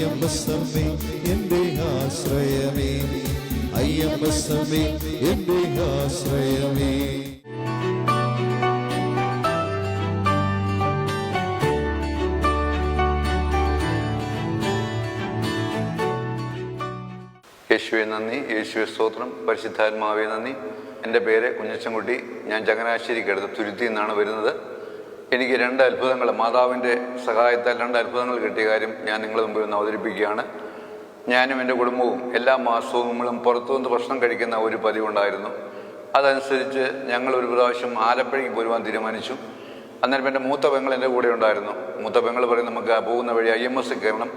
അയ്യമ്പസമ്മേ എന്റെ ആശ്രയമേ. അയ്യമ്പസമ്മേ എന്റെ ആശ്രയമേ. യേശുവെ നന്ദി. യേശുവെ സ്തോത്രം. പരിശുദ്ധാത്മാവെ നന്ദി. എന്റെ പേര് കുഞ്ഞച്ചൻകുട്ടി. ഞാൻ ചങ്ങനാശ്ശേരിക്കടുത്ത് തുരുത്തി നിന്നാണ് വരുന്നത്. എനിക്ക് രണ്ട് അത്ഭുതങ്ങൾ മാതാവിന്റെ സഹായത്താൽ രണ്ട് അത്ഭുതങ്ങൾ കിട്ടിയ കാര്യം ഞാൻ നിങ്ങളുടെ മുമ്പിൽ ഒന്ന് അവതരിപ്പിക്കുകയാണ്. ഞാനും എന്റെ കുടുംബവും എല്ലാ മാസവും നമ്മളും പുറത്തുനിന്ന് ഭക്ഷണം കഴിക്കുന്ന ഒരു പതിവുണ്ടായിരുന്നു. അതനുസരിച്ച് ഞങ്ങൾ ഒരു പ്രാവശ്യം ആലപ്പുഴയ്ക്ക് പോരുവാൻ തീരുമാനിച്ചു. അന്നേരം എന്റെ മൂത്ത പെങ്ങൾ എന്റെ കൂടെ ഉണ്ടായിരുന്നു. മൂത്ത പെങ്ങൾ പറയും നമുക്ക് പോകുന്ന വഴി ഐ എം എസ് കയറണം.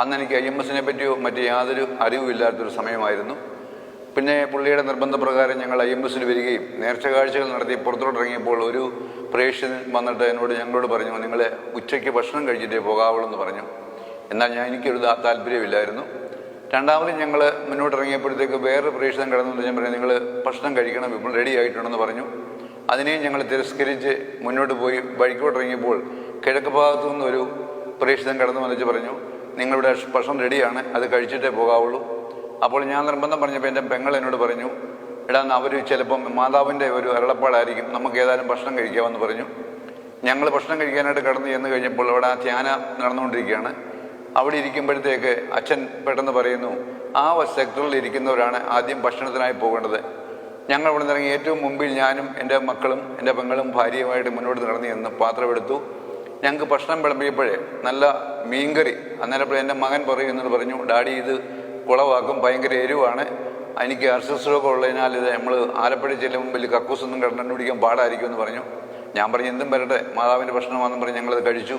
അന്ന് എനിക്ക് ഐ എം എസിനെ പറ്റിയോ മറ്റു യാതൊരു അറിവുമില്ലാത്തൊരു സമയമായിരുന്നു. പിന്നെ പുള്ളിയുടെ നിർബന്ധപ്രകാരം ഞങ്ങൾ ഐ എം എസിൽ വരികയും നേർച്ച കാഴ്ചകൾ നടത്തി പുറത്തോട്ട് ഇറങ്ങിയപ്പോൾ ഒരു പ്രേക്ഷൻ വന്നിട്ട് എന്നോട് ഞങ്ങളോട് പറഞ്ഞു നിങ്ങൾ ഉച്ചയ്ക്ക് ഭക്ഷണം കഴിച്ചിട്ടേ പോകാവുള്ളൂ എന്ന് പറഞ്ഞു. എന്നാൽ ഞാൻ എനിക്കൊരു താല്പര്യമില്ലായിരുന്നു. രണ്ടാമത് ഞങ്ങൾ മുന്നോട്ട് ഇറങ്ങിയപ്പോഴത്തേക്ക് വേറൊരു പ്രേക്ഷിതം കടന്നു ഞാൻ പറഞ്ഞു നിങ്ങൾ ഭക്ഷണം കഴിക്കണം ഇപ്പോൾ റെഡി ആയിട്ടുണ്ടെന്ന് പറഞ്ഞു. അതിനെയും ഞങ്ങൾ തിരസ്കരിച്ച് മുന്നോട്ട് പോയി. വഴിക്കോട്ട് ഇറങ്ങിയപ്പോൾ കിഴക്ക് ഭാഗത്തു നിന്ന് ഒരു പ്രേക്ഷിതം കടന്നു വന്നിച്ച് പറഞ്ഞു നിങ്ങളുടെ ഭക്ഷണം റെഡിയാണ് അത് കഴിച്ചിട്ടേ പോകാവുള്ളൂ. അപ്പോൾ ഞാൻ നിർബന്ധം പറഞ്ഞപ്പോൾ എന്റെ പെങ്ങൾ എന്നോട് പറഞ്ഞു എടാ അവർ ചിലപ്പം മാതാവിന്റെ ഒരു അരളപ്പാടായിരിക്കും. നമുക്ക് ഏതായാലും ഭക്ഷണം കഴിക്കാമെന്ന് പറഞ്ഞു. ഞങ്ങൾ ഭക്ഷണം കഴിക്കാനായിട്ട് കടന്നു ചെന്ന് കഴിഞ്ഞപ്പോൾ അവിടെ ആ ധ്യാന നടന്നുകൊണ്ടിരിക്കുകയാണ്. അവിടെ ഇരിക്കുമ്പോഴത്തേക്ക് അച്ഛൻ പെട്ടെന്ന് പറയുന്നു ആ സെക്ടറിൽ ഇരിക്കുന്നവരാണ് ആദ്യം ഭക്ഷണത്തിനായി പോകേണ്ടത്. ഞങ്ങൾ ഇവിടെ നിന്ന് ഇറങ്ങി ഏറ്റവും മുമ്പിൽ ഞാനും എന്റെ മക്കളും എന്റെ പെങ്ങളും ഭാര്യയുമായിട്ട് മുന്നോട്ട് നടന്നു ചെന്ന് പാത്രമെടുത്തു ഞങ്ങൾക്ക് ഭക്ഷണം വിളമ്പിയപ്പോഴേ നല്ല മീൻകറി. അന്നേരപ്പോൾ എന്റെ മകൻ പറയുന്നത് പറഞ്ഞു ഡാഡി ഇത് കുളവാക്കും ഭയങ്കര എരിവാണ്. എനിക്ക് അർസസ് രോഗം ഉള്ളതിനാൽ ഇത് നമ്മൾ ആലപ്പുഴ ചെല്ലുമ്പോൾ വലിയ കക്കൂസൊന്നും കണ്ടു പിടിക്കാൻ പാടായിരിക്കും എന്ന് പറഞ്ഞു. ഞാൻ പറഞ്ഞു എന്തും വരട്ടെ മാതാവിന്റെ ഭക്ഷണമാണെന്ന് പറഞ്ഞ് ഞങ്ങളത് കഴിച്ചു.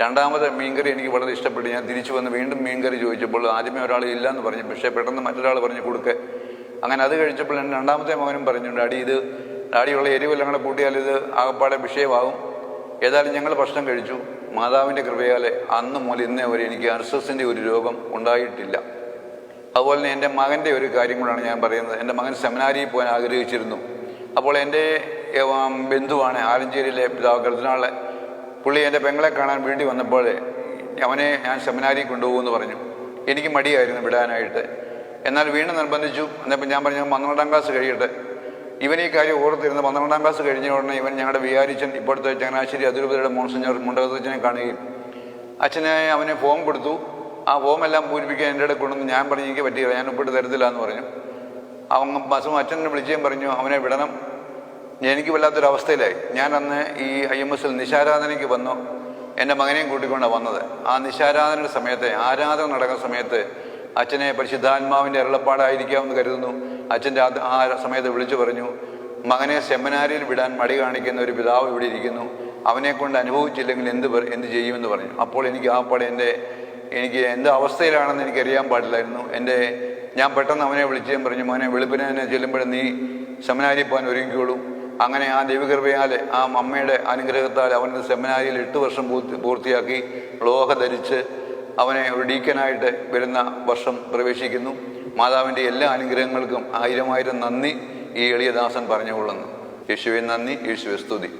രണ്ടാമത് മീൻകറി എനിക്ക് വളരെ ഇഷ്ടപ്പെട്ടു. ഞാൻ തിരിച്ചു വന്ന് വീണ്ടും മീൻകറി ചോദിച്ചപ്പോൾ ആദ്യമേ ഒരാൾ ഇല്ല എന്ന് പറഞ്ഞു. പക്ഷേ പെട്ടെന്ന് മറ്റൊരാൾ പറഞ്ഞു കൊടുക്കെ. അങ്ങനെ അത് കഴിച്ചപ്പോൾ എന്റെ രണ്ടാമത്തെ മകനും പറഞ്ഞു ഡാഡി ഇത് ഡാഡിയുള്ള എരിവെല്ലാം കൂടെ കൂട്ടിയാൽ ഇത് ആകപ്പാടെ വിഷയമാകും. ഏതായാലും ഞങ്ങൾ ഭക്ഷണം കഴിച്ചു. മാതാവിന്റെ കൃപയാലെ അന്ന് മുതൽ ഇന്നേ വരെ എനിക്ക് അർസസിന്റെ ഒരു രോഗം ഉണ്ടായിട്ടില്ല. അതുപോലെ തന്നെ എന്റെ മകന്റെ ഒരു കാര്യം കൂടാണ് ഞാൻ പറയുന്നത്. എന്റെ മകൻ സെമിനാരിയിൽ പോകാൻ ആഗ്രഹിച്ചിരുന്നു. അപ്പോൾ എന്റെ ബന്ധുവാണ് ആലഞ്ചേരിയിലെ പിതാവ് കരുതനാളെ പുള്ളി എന്റെ പെങ്ങളെ കാണാൻ വേണ്ടി വന്നപ്പോൾ അവനെ ഞാൻ സെമിനാരിയിൽ കൊണ്ടുപോകുമെന്ന് പറഞ്ഞു. എനിക്ക് മടിയായിരുന്നു വിടാനായിട്ട്. എന്നാൽ വീണ്ടും നിർബന്ധിച്ചു. എന്നപ്പോൾ ഞാൻ പറഞ്ഞു പന്ത്രണ്ടാം ക്ലാസ് കഴിയട്ടെ. ഇവൻ ഈ കാര്യം ഓർത്തിരുന്ന്. പന്ത്രണ്ടാം ക്ലാസ് കഴിഞ്ഞ ഉടനെ ഇവൻ ഞങ്ങളുടെ വിചാരിച്ചൻ ഇപ്പോഴത്തെ ചങ്ങനാശ്ശേരി അതിരൂപതയുടെ മോൺസിഞ്ഞർ മുണ്ടകത്തച്ഛനെ കാണുകയും. അച്ഛനെ അവന് ഫോം കൊടുത്തു. ആ ഫോം എല്ലാം പൂരിപ്പിക്കാൻ എന്റെ ഇടയിൽ കൊണ്ടുവന്ന് ഞാൻ പറഞ്ഞു എനിക്ക് പറ്റിയില്ല ഞാൻ ഒപ്പിട്ട് തരത്തില്ല എന്ന് പറഞ്ഞു. അവൻ ബസ്സും അച്ഛനെ വിളിച്ചേം പറഞ്ഞു അവനെ വിടണം. എനിക്ക് വല്ലാത്തൊരവസ്ഥയിലായി ഞാൻ അന്ന് ഈ ഐ എം എസിൽ നിശാരാധനയ്ക്ക് വന്നു. എന്റെ മകനെയും കൂട്ടിക്കൊണ്ടാണ് വന്നത്. ആ നിശാരാധനയുടെ സമയത്ത് ആരാധന നടക്കുന്ന സമയത്ത് അച്ഛനെ പരിശുദ്ധാത്മാവിന്റെ അരുളപ്പാടായിരിക്കാമെന്ന് കരുതുന്നു. അച്ഛന്റെ ആ സമയത്ത് വിളിച്ചു പറഞ്ഞു മകനെ സെമിനാരിയിൽ വിടാൻ മടി കാണിക്കുന്ന ഒരു പിതാവ് ഇവിടെ ഇരിക്കുന്നു. അവനെ കൊണ്ട് അനുഭവിച്ചില്ലെങ്കിൽ എന്ത് എന്ത് ചെയ്യുമെന്ന് പറഞ്ഞു. അപ്പോൾ എനിക്ക് ആ പടം എന്റെ എനിക്ക് എന്ത് അവസ്ഥയിലാണെന്ന് എനിക്കറിയാൻ പാടില്ലായിരുന്നു. എന്റെ ഞാൻ പെട്ടെന്ന് അവനെ വിളിച്ചും പറഞ്ഞു മോനെ വെളുപ്പിനെ ചെല്ലുമ്പോൾ നീ സെമിനാരിൽ പോകാൻ ഒരുങ്ങിക്കോളൂ. അങ്ങനെ ആ ദൈവകൃപയാൽ ആ അമ്മയുടെ അനുഗ്രഹത്താൽ അവൻ സെമിനാരിയിൽ എട്ട് വർഷം പൂർത്തി പൂർത്തിയാക്കി ലോഹ ധരിച്ച് അവനെ ഒരു ഡീക്കനായിട്ട് വരുന്ന വർഷം പ്രവേശിക്കുന്നു. മാതാവിന്റെ എല്ലാ അനുഗ്രഹങ്ങൾക്കും ആയിരം ആയിരം നന്ദി ഈ എളിയദാസൻ പറഞ്ഞുകൊള്ളുന്നു. യേശുവെ നന്ദി. യേശുവെ സ്തുതി.